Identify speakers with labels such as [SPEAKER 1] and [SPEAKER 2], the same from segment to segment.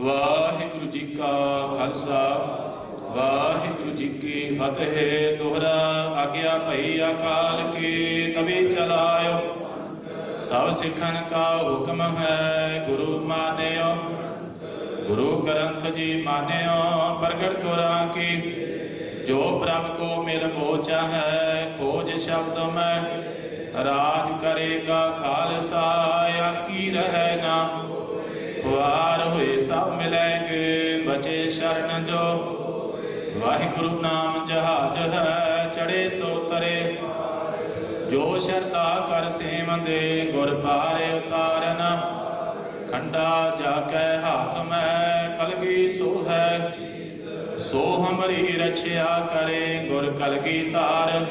[SPEAKER 1] ਵਾਹਿਗੁਰੂ ਜੀ ਕਾ ਖਾਲਸਾ, ਵਾਹਿਗੁਰੂ ਜੀ ਕੀ ਫਤਿਹ। ਦੋਹਰਾ ਆਗਿਆ ਭਈ ਅਕਾਲ ਕੀ ਤਬੀ ਚਲਾਇਓ। ਸਭ ਸਿੱਖਨ ਕਾ ਹੁਕਮ ਹੈ ਗੁਰੂ ਮਾਨਿਓ। ਗੁਰੂ ਗ੍ਰੰਥ ਜੀ ਮਾਨਿਓ, ਪ੍ਰਗਟ ਗੁਰਾਂ ਕੀ। ਜੋ ਪ੍ਰਭ ਕੋ ਮਿਲ ਬੋਚਾ ਹੈ, ਖੋਜ ਸ਼ਬਦ ਮੈਂ। ਰਾਜ ਕਰੇਗਾ ਖਾਲਸਾ ਆਕੀ ਰਹਿ ਨਾ। ਖੁਆਰ ਵਾਹਿਗੁਰੂ ਨਾਮ ਜਹਾਜ ਹੈ ਚੜੇ ਸੋ ਤਰੇ। ਜੋ ਸ਼ਰਧਾ ਕਰ ਸੇਮ ਗੁਰ ਪਾਰੇ ਉਤਾਰਨ। ਖੰਡਾ ਜਾ ਕੇ ਹੱਥ ਮੈਂ, ਕਲਗੀ ਸੋ ਹੈ। ਸੋ ਹਮਰੀ ਰਛਿਆ ਕਰੇ, ਗੁਰ ਕਲਗੀ ਤਾਰ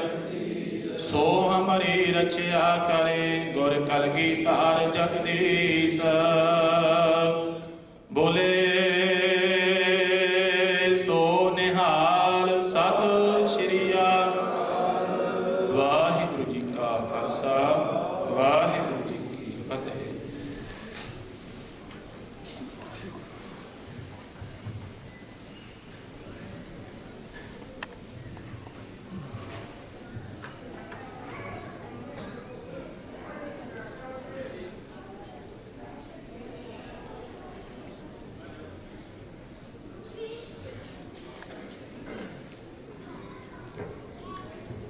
[SPEAKER 1] ਸੋ ਹਮਰੀ ਰਛਿਆ ਕਰੇ, ਗੁਰ ਕਲਗੀ ਤਾਰ ਜਗਦੀਸ਼। ਬੋਲੇ ਸੋ ਨਿਹਾਲ ਸਤਿ ਸ਼੍ਰੀ ਅਕਾਲ ਵਾਹਿਗੁਰੂ ਜੀ ਕਾ ਖਾਲਸਾ ਵਾਹਿਗੁਰੂ ਜੀ ਕੀ ਫਤਿਹ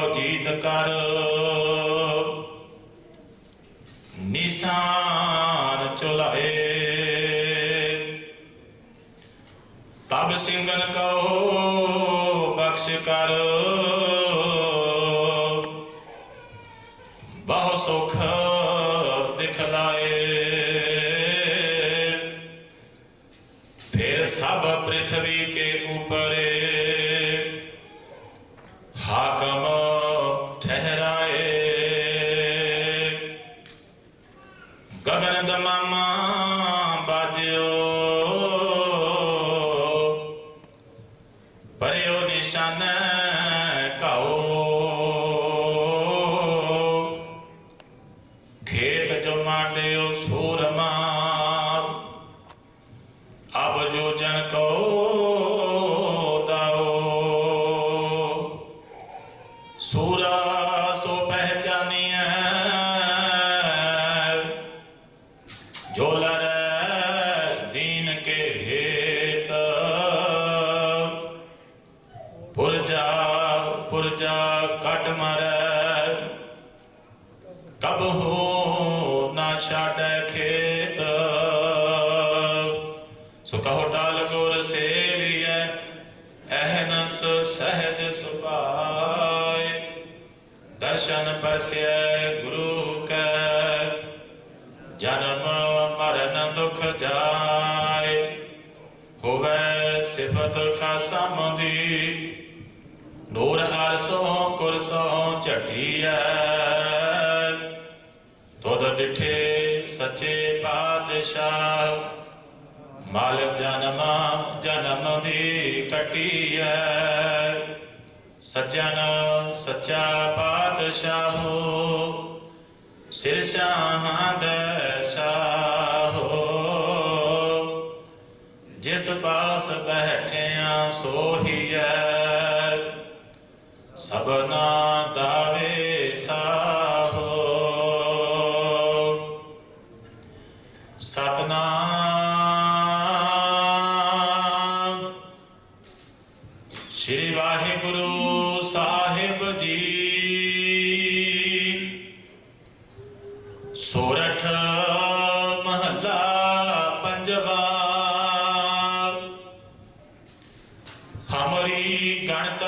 [SPEAKER 1] ਕਉ ਜੀਤ ਕਰ। ਨਿਸ਼ਾਨ ਚੁਲਾਏ। ਤਬ ਸਿੰਘਨ ਕਉ ਬਖਸ਼ ਕਰ। ਨਿਸ਼ਨ ਕਉ ਖੇਤ ਜੋ ਮਾਡਿਓ ਸੂਰਮਾ। ਅਬ ਜੋ ਜਨ ਕੋ ਛਾੜੈ ਖੇਤ। ਸੋ ਕਹੋ ਟਾਲ ਗੁਰ ਸੇਵੀਐ, ਅਹਨਸ ਸਹਿਜ ਸੁਭਾਏ। ਦਰਸ਼ਨ ਪਰਸੈ ਗੁਰੂ ਕੈ, ਜਨਮ ਮਰਨ ਦੁਖ ਜਾਏ। ਹੋਵੇ ਸਿਫਤ ਕਾ ਸਮਦੀ ਨੂਰ ਅਰਸੋਂ ਕੁਰਸੋਂ ਝਟੀਐ। ਡਿਠੇ ਸੱਚੇ ਪਾਤਸ਼ਾਹ। ਮਾਲਕ ਜਨਮ ਜਨਮ ਦੀ ਕਟੀਐ ਸਜਣ, ਸੱਚਾ ਪਾਤਸ਼ਾਹੋ ਸਿਰ ਸ਼ਾਹਦ ਸ਼ਾਹੋ ਜਿਸ ਪਾਸ ਬੈਠਿਆ ਸੋਹੀਐ ਸਭਨਾ ਸ੍ਰੀ ਵਾਹਿਗੁਰੂ ਸਾਹਿਬ ਜੀ। ਸੋਰਠ ਮਹੱਲਾ ਪੰਜਵਾ। ਹਮਰੀ ਗਣਤ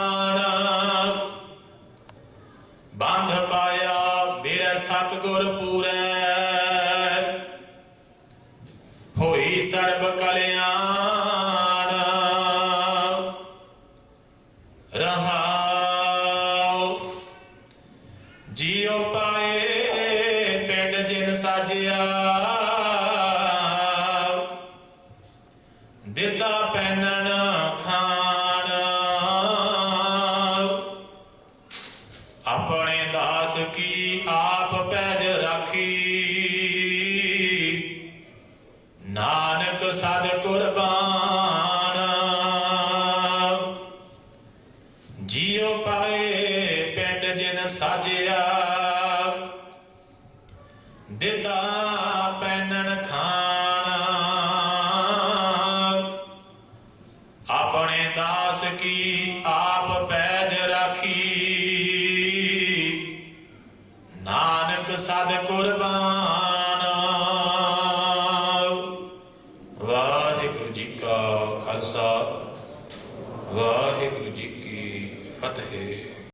[SPEAKER 1] ਸਤਗੁਰ ਪੂਰੈ। ਹੋਈ ਸਰਬ ਕਲਿਆਣ। ਰਹਾਉ। ਜੀਉ ਪਾਏ ਪਿੰਡ ਜਿਨ ਸਾਜਿਆ। ਦਿੱਤਾ ਦਿੱਤਾ ਪੈਨਣ ਖਾਣ। ਆਪਣੇ ਦਾਸ ਕੀ ਆਪ ਪੈਜ ਰਾਖੀ। ਨਾਨਕ ਸਦ ਕੁਰਬਾਨ